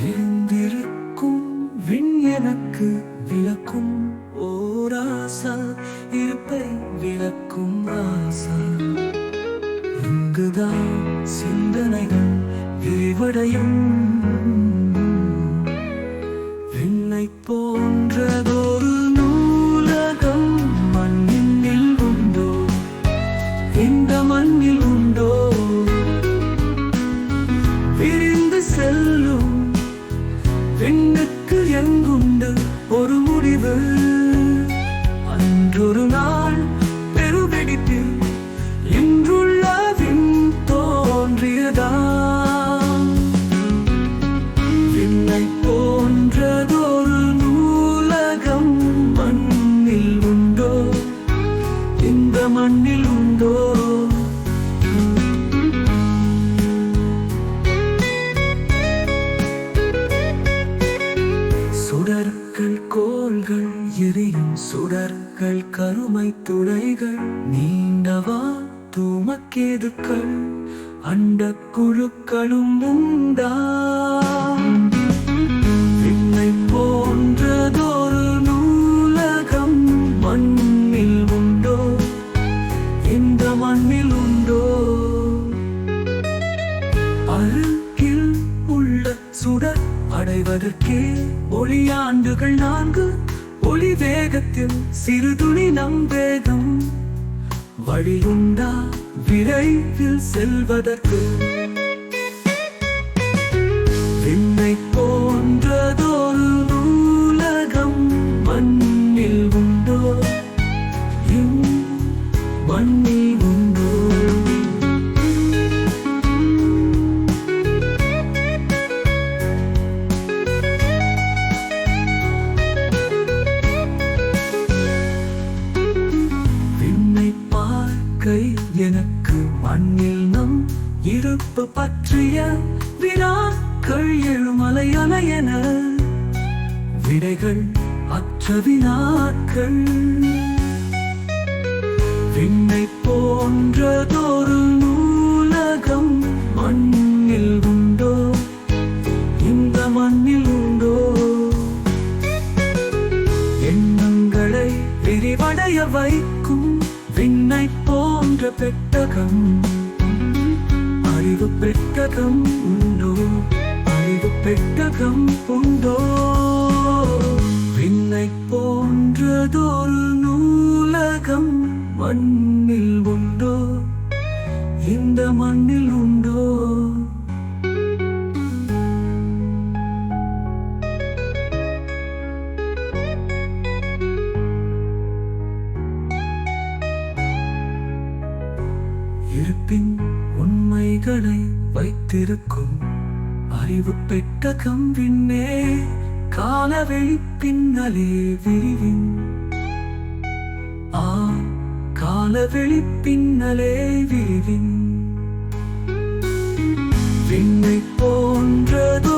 விழுந்திருக்கும் விண் எனக்கு விளக்கும் ஓராசா இருப்பை விளக்கும் ஆசா. இங்குதான் சிந்தனைகள் விரிவடையும். விண்ணை போ மண்ணில் உண்டோ? சுடர்கள் கோள்கள் எரியும் சுடர்கள் கருமை துளைகள் நீண்டவா தூமக்கேதுக்கள் அண்ட குழுக்களும் உண்டா? சுடர் அடைவதற்கே ஒளியாண்டுகள் நான்கு. ஒளி வேகத்தில் சிறு துளி நம் வேகம். வழியுண்டா விரைவில் செல்வதற்கு. விண்ணை போன்றதொரு நூலகம் மண்ணில் உண்டோ? மண்ணில் இருப்பு பற்றிய வினாக்கள் எழுமலை அலையன விடைகள் அற்ற வினாக்கள். விண்ணை போன்றதொரு நூலகம் மண்ணில் உண்டோ? இந்த மண்ணில் உண்டோ? எண்ணங்களை விரிவடைய வைக்கும் விண்ணை போன்ற பெட்டகம் அறிவு பெட்டகம் உண்டோ அறிவு பெட்டகம் உண்டோ விண்ணை போன்றதொரு நூலகம் மண்ணில் உண்டோ? இந்த மண்ணில் உண்டோ? இருப்பின் உண்மைகளை வைத்திருக்கும் அறிவு பெட்டகம் விண்ணே காலவெளி பின்னலே விரிவின். ஆ காலவெளி பின்னலே விரிவின். விண்ணை போன்றதோ